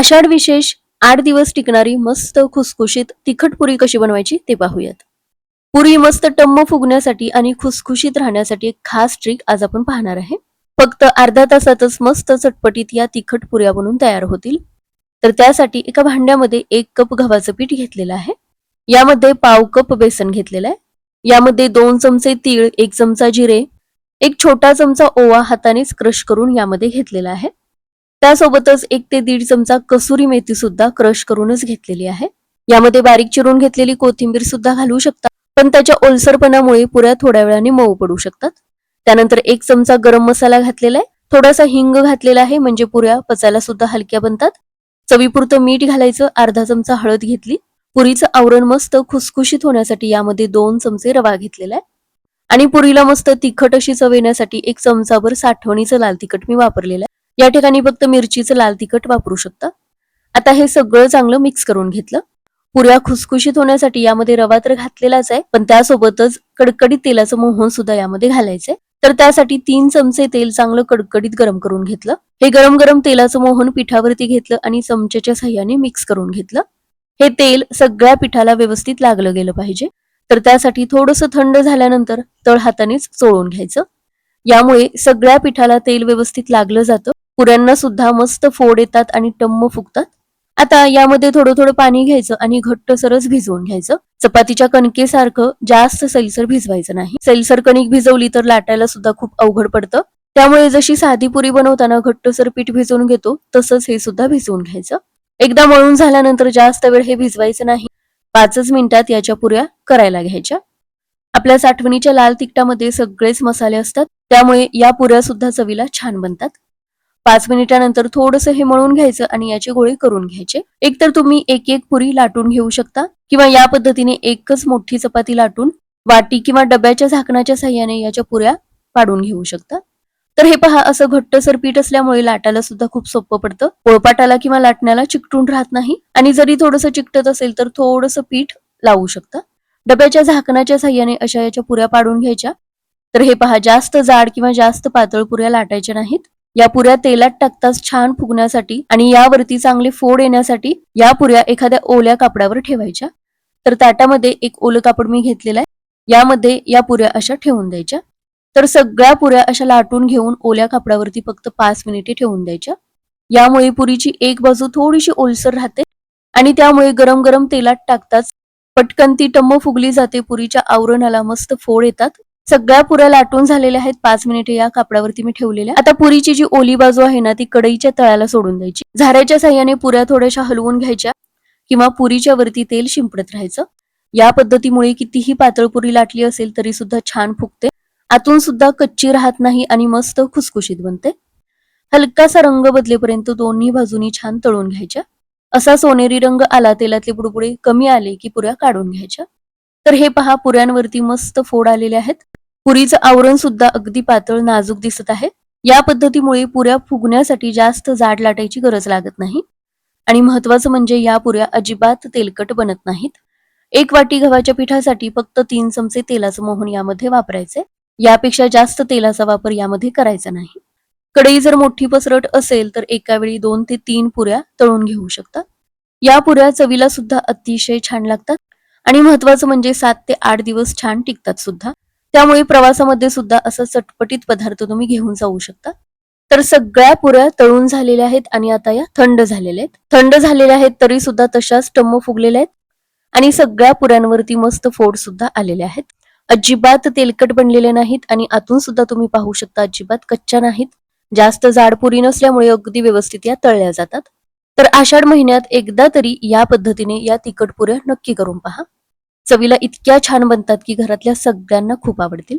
आषाढ विशेष आठ दिवस टिकणारी मस्त खुसखुशीत तिखट पुरी कशी बनवायची ते पाहूयात. पुरी मस्त टम्म फुगण्यासाठी आणि खुसखुशीत राहण्यासाठी एक खास ट्रिक आज आपण पाहणार आहे. फक्त अर्ध्या तासातच मस्त चटपटीत या तिखट पुऱ्या बनून तयार होतील. तर त्यासाठी एका भांड्यामध्ये एक कप गव्हाचं पीठ घेतलेलं आहे. यामध्ये पाव कप बेसन घेतलेलं आहे. यामध्ये दोन चमचे तीळ एक चमचा जिरे एक छोटा चमचा ओवा हातानेच क्रश करून यामध्ये घेतलेला आहे. त्यासोबतच एक ते दीड चमचा कसुरी मेथी सुद्धा क्रश करूनच घेतलेली आहे. यामध्ये बारीक चिरून घेतलेली कोथिंबीर सुद्धा घालू शकता पण त्याच्या ओलसरपणामुळे पुऱ्या थोड्या वेळाने मऊ पडू शकतात. त्यानंतर एक चमचा गरम मसाला घातलेला आहे. थोडासा हिंग घातलेला आहे म्हणजे पुऱ्या पचायला सुद्धा हलक्या बनतात. चवीपुरतं मीठ घालायचं अर्धा चमचा हळद घेतली. पुरीचं आवरण मस्त खुसखुशीत होण्यासाठी यामध्ये दोन चमचे रवा घेतलेला आहे. आणि पुरीला मस्त तिखट अशी चव येण्यासाठी एक चमचाभर साठवणीचं लाल तिखट मी वापरलेलं आहे. या ठिकाणी फक्त मिरचीचं लाल तिखट वापरू शकता. आता हे सगळं चांगलं मिक्स करून घेतलं. पुऱ्या खुसखुशीत होण्यासाठी यामध्ये रवा तर घातलेलाच आहे पण त्यासोबतच कडकडीत तेलाचं मोहन सुद्धा यामध्ये घालायचंय. तर त्यासाठी तीन चमचे तेल चांगलं कडकडीत गरम करून घेतलं. हे गरम गरम तेलाचं मोहन पिठावरती घेतलं आणि चमच्याच्या सहाय्याने मिक्स करून घेतलं. हे तेल सगळ्या पिठाला व्यवस्थित लागलं गेलं पाहिजे. तर त्यासाठी थोडंसं थंड झाल्यानंतर तळ हातानेच चोळून घ्यायचं. यामुळे सगळ्या पिठाला तेल व्यवस्थित लागलं जातं. पुऱ्यांना सुद्धा मस्त फोड येतात आणि टम्म फुगतात. आता यामध्ये थोडं थोडं पाणी घ्यायचं आणि घट्ट सरस भिजवून घ्यायचं. चपातीच्या कणकेसारखं जास्त सैलसर भिजवायचं नाही. सैलसर कणिक भिजवली तर लाटायला सुद्धा खूप अवघड पडतं. त्यामुळे जशी साधी पुरी बनवताना घट्टसर पीठ भिजवून घेतो तसंच हे सुद्धा भिजवून घ्यायचं. एकदा मळून झाल्यानंतर जास्त वेळ हे भिजवायचं नाही. पाचच मिनिटात याच्या पुऱ्या करायला घ्यायच्या. आपल्या साठवणीच्या लाल तिखटामध्ये सगळेच मसाले असतात त्यामुळे या पुऱ्या सुद्धा चवीला छान बनतात. पाच मिनिटानंतर थोडस हे मळून घ्यायचं आणि याचे गोळे करून घ्यायचे. एक तर तुम्ही एक एक पुरी लाटून घेऊ शकता किंवा या पद्धतीने एकच मोठी चपाती लाटून वाटी किंवा डब्याच्या झाकणाच्या साह्याने याच्या पुऱ्या पाडून घेऊ शकता. तर हे पहा असं घट्टसर पीठ असल्यामुळे लाटायला सुद्धा खूप सोपं पडतं. पोळपाटाला किंवा लाटण्याला चिकटून राहत नाही आणि जरी थोडंसं चिकटत असेल तर थोडंसं पीठ लावू शकता. डब्याच्या झाकणाच्या साह्याने अशा याच्या पुऱ्या पाडून घ्यायच्या. तर हे पहा जास्त जाड किंवा जास्त पातळ पुऱ्या लाटायच्या नाहीत. या पुऱ्या तेलात टाकताच छान फुगण्यासाठी आणि यावरती चांगले फोड येण्यासाठी या पुऱ्या एखाद्या ओल्या कापडावर ठेवायच्या. तर ताटामध्ये एक ओलं कापड मी घेतलेलं आहे. यामध्ये या पुऱ्या अशा ठेवून द्यायच्या. तर सगळ्या पुऱ्या अशा लाटून घेऊन ओल्या कापडावरती फक्त पाच मिनिटे ठेवून द्यायच्या. यामुळे पुरीची एक बाजू थोडीशी ओलसर राहते आणि त्यामुळे गरम गरम तेलात टाकताच पटकन ती टम्म फुगली जाते. पुरीच्या आवरणाला मस्त फोड येतात. सगळ्या पुऱ्या लाटून झालेल्या आहेत. पाच मिनिटे या कापडावरती मी ठेवलेल्या. आता पुरीची जी ओली बाजू आहे ना ती कढईच्या तळाला सोडून द्यायची. झाऱ्याच्या साह्याने पुऱ्या थोड्याशा हलवून घ्यायच्या किंवा पुरीच्या वरती तेल शिंपडत राहायचं. या पद्धतीमुळे कितीही पातळ पुरी लाटली असेल तरी सुद्धा छान फुगते. आतून सुद्धा कच्ची राहत नाही आणि मस्त खुसखुशीत बनते. हलकासा रंग बदलेपर्यंत दोन्ही बाजूनी छान तळून घ्यायच्या. असा सोनेरी रंग आला तेलातले बुडबुडे कमी आले की पुऱ्या काढून घ्यायच्या. तर हे पहा पुऱ्यांवरती मस्त फोड आलेले आहेत. पुरीचं आवरण सुद्धा अगदी पातळ नाजूक दिसत आहे. या पद्धतीमुळे पुऱ्या फुगण्यासाठी जास्त जाड लाटायची गरज लागत नाही. आणि महत्वाचं म्हणजे या पुऱ्या अजिबात तेलकट बनत नाहीत. एक वाटी गव्हाच्या पिठासाठी फक्त तीन चमचे तेलाचं मोहन यामध्ये वापरायचे. यापेक्षा जास्त तेलाचा वापर यामध्ये करायचा नाही. कढई जर मोठी पसरट असेल तर एका वेळी दोन ते तीन पुऱ्या तळून घेऊ शकता. या पुऱ्या चवीला सुद्धा अतिशय छान लागतात. आणि महत्वाचं म्हणजे सात ते आठ दिवस छान टिकतात सुद्धा. त्यामुळे प्रवासामध्ये सुद्धा असा चटपटीत पदार्थ तुम्ही घेऊन जाऊ शकता. तर सगळ्या पुऱ्या तळून झालेल्या आहेत आणि आता या थंड झालेल्या आहेत. थंड झालेल्या आहेत तरी सुद्धा तशाच टम्म फुगलेल्या आहेत. आणि सगळ्या पुऱ्यांवरती मस्त फोड सुद्धा आलेले आहेत. अजिबात तेलकट बनलेले नाहीत आणि आतून सुद्धा तुम्ही पाहू शकता अजिबात कच्च्या नाहीत. जास्त जाड पुरी नसल्यामुळे अगदी व्यवस्थित या तळल्या जातात. तर आषाढ महिन्यात एकदा तरी या पद्धतीने या तिखट पुऱ्या नक्की करून पहा. चवीला इतक्या छान बनतात की घरातल्या सगळ्यांना खूप आवडतील.